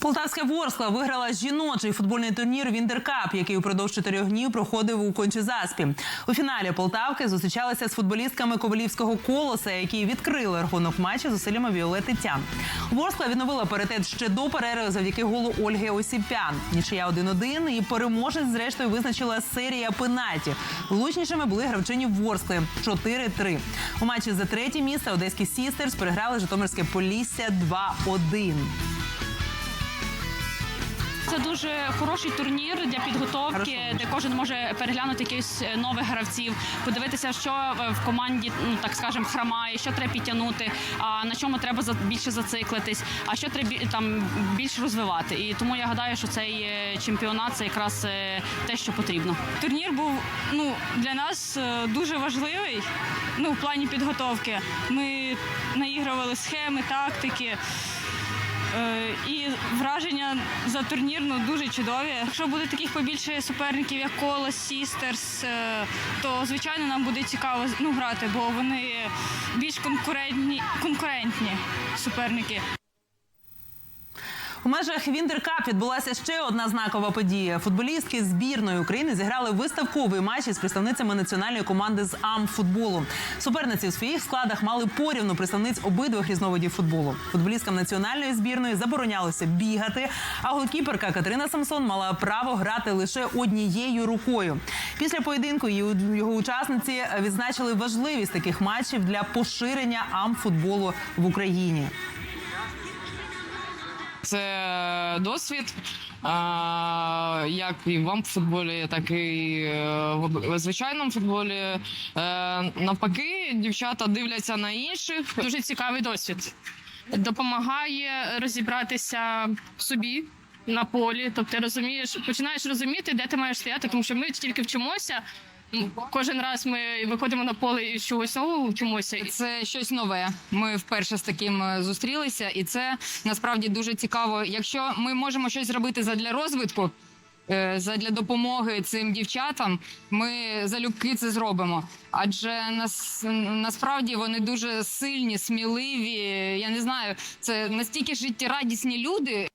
Полтавська Ворскла виграла жіночий футбольний турнір Віндеркап, який упродовж чотирьох днів проходив у Кончезаспі. У фіналі Полтавки зустрічалися з футболістками Ковалівського колоса, які відкрили рахунок матчу зусиллями Віолети Тян. Ворскла відновила паритет ще до перерви завдяки голу Ольги Осіпян. Нічия 1-1 і переможець зрештою визначила серія пенальті. Влучнішими були гравчині Ворскли 4-3. У матчі за третє місце одеські Сістерс переграли Житомирське Полісся 2-1. Це дуже хороший турнір для підготовки, Хорошо. де кожен може переглянути якихось е, нових гравців, подивитися, що е, в команді, ну так скажемо, хромає, що треба підтягнути, а на чому треба за- більше зациклитись, а що треба там більш розвивати. І тому я гадаю, що цей е, чемпіонат це якраз те, що потрібно. Турнір був ну, для нас дуже важливий ну, в плані підготовки. Ми наігрували схеми, тактики. Е, І враження за турнір ну, дуже чудові. Якщо буде таких побільше суперників, як Колос, Сістерс, е, то звичайно нам буде цікаво ну, грати, бо вони більш конкурентні, конкурентні суперники. У межах Віндеркап відбулася ще одна знакова подія. Футболістки збірної України зіграли виставковий матч із представницями національної команди з Амфутболу. Суперниці в своїх складах мали порівну представниць обидвох різновидів футболу. Футболісткам національної збірної заборонялося бігати, а голкіперка Катерина Самсон мала право грати лише однією рукою. Після поєдинку його учасниці відзначили важливість таких матчів для поширення амфутболу в Україні. Це досвід. Як і в амфутболі, так і е, в звичайному футболі. Е, навпаки, дівчата дивляться на інших. Дуже цікавий досвід. Допомагає розібратися собі на полі. Тобто ти розумієш, починаєш розуміти, де ти маєш стояти, тому що ми тільки вчимося. Кожен раз ми виходимо на поле і чогось нового вчимося. Це щось нове. Ми вперше з таким е, зустрілися, і це насправді дуже цікаво. Якщо ми можемо щось зробити задля розвитку, е, задля допомоги цим дівчатам, ми залюбки це зробимо. Адже нас насправді вони дуже сильні, сміливі. Я не знаю, це настільки життєрадісні люди.